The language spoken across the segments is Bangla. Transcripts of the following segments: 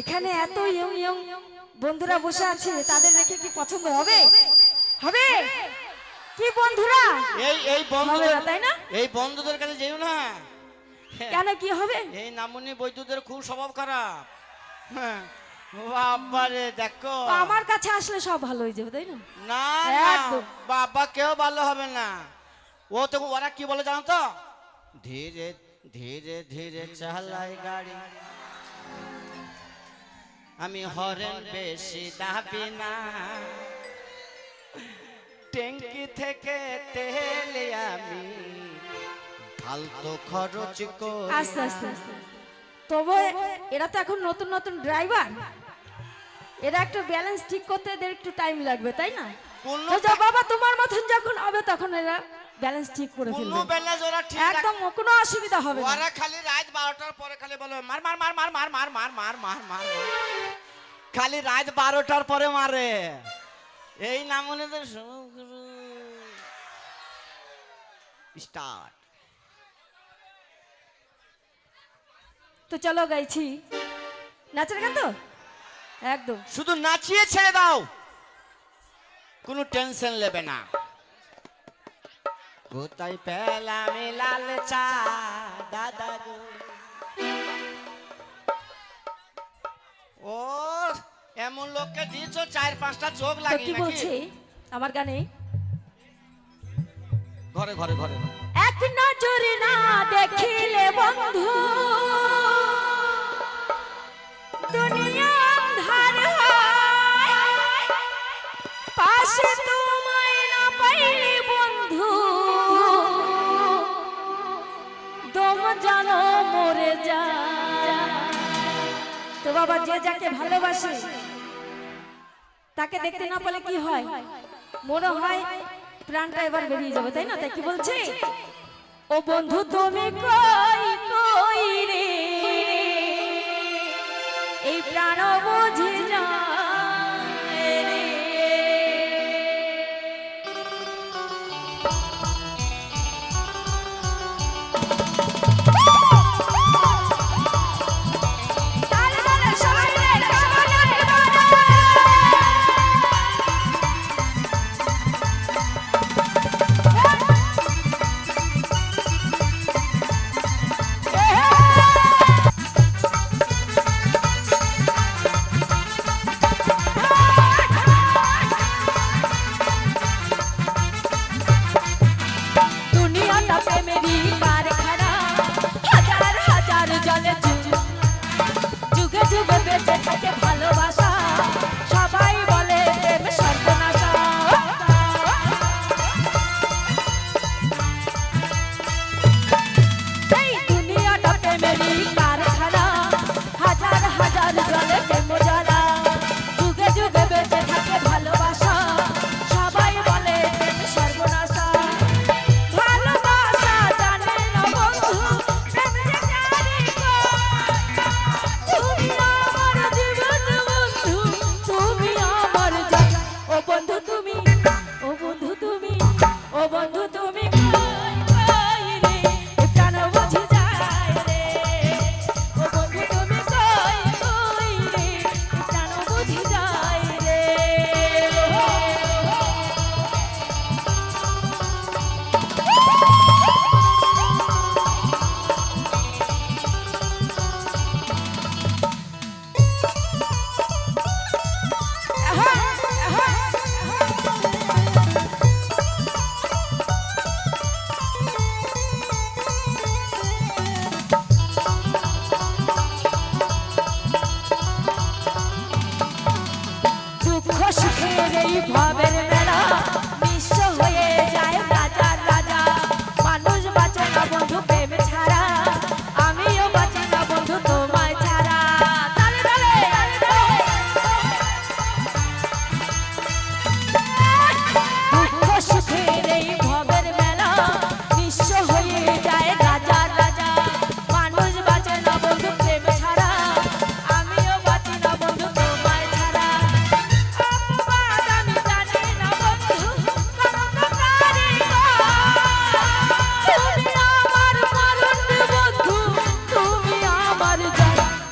এখানে এত ইয়ং ইয়ং বন্ধুরা বসে আছে তাদের দেখে কি পছন্দ হবে? হবে? কি বন্ধুরা? এই এই বন্ধুদের তাই না? এই বন্ধুদের কাছে যেও না। কেন কি হবে? এই নামুনি বৈদ্যুতের খুব স্বভাব খারাপ। হ্যাঁ। বাবারে দেখো। আমার কাছে আসলে সব ভালো হয়ে যাবে তাই না? না। বাবা কেউ ভালো হবে না। ও তো ওরা কি বলে জানো তো? ধীরে ধীরে ধীরে চালাই গাড়ি। আমি হরেন বেশি দাবি না। ট্যাঙ্কি থেকে তেল আমি ফালতু খরচ করি। আস্তে আস্তে আস্তে। তবে এরা তো এখন নতুন নতুন ড্রাইভার এরা একটু ব্যালেন্স ঠিক করতে এদের একটু টাইম লাগবে তাই না? বাবা তোমার মতন যখন হবে তখন এরা ব্যালেন্স ঠিক করে কোনো ফেলবে। বেলা ওরা ঠিক একদম কোনো অসুবিধা হবে না। ওরা খালি রাত বারোটার পরে খালি বলো মার মার মার মার মার মার মার মার মার মার। খালি রাত বারোটার পরে মারে। এই নাম মনে তো স্টার্ট তো চলো গাইছি। নাচের গান তো? একদম। শুধু নাচিয়ে ছেড়ে দাও। কোনো টেনশন নেবে না। কোথায় পেলাম লাল চা দাদা গো? ও এমন লোককে দিয়েছ চার পাঁচটা চোখ তো লাগে কি বলছে? আমার গানে? ঘরে ঘরে ঘরে। এক নজরে না দেখিলে বন্ধু। দুনিয়া আন্ধার হয়। পাশে তোমায় বাবা যে যাকে ভালোবাসে, তাকে দেখতে না পেলে কি হয়? মনে হয় প্রাণটা এবার বেরিয়ে যাবে, তাই না? তাই কি বলছে? ও বন্ধু, তুমি কই?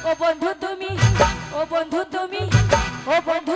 ও বন্ধু তুমি ও বন্ধু তুমি ও বন্ধু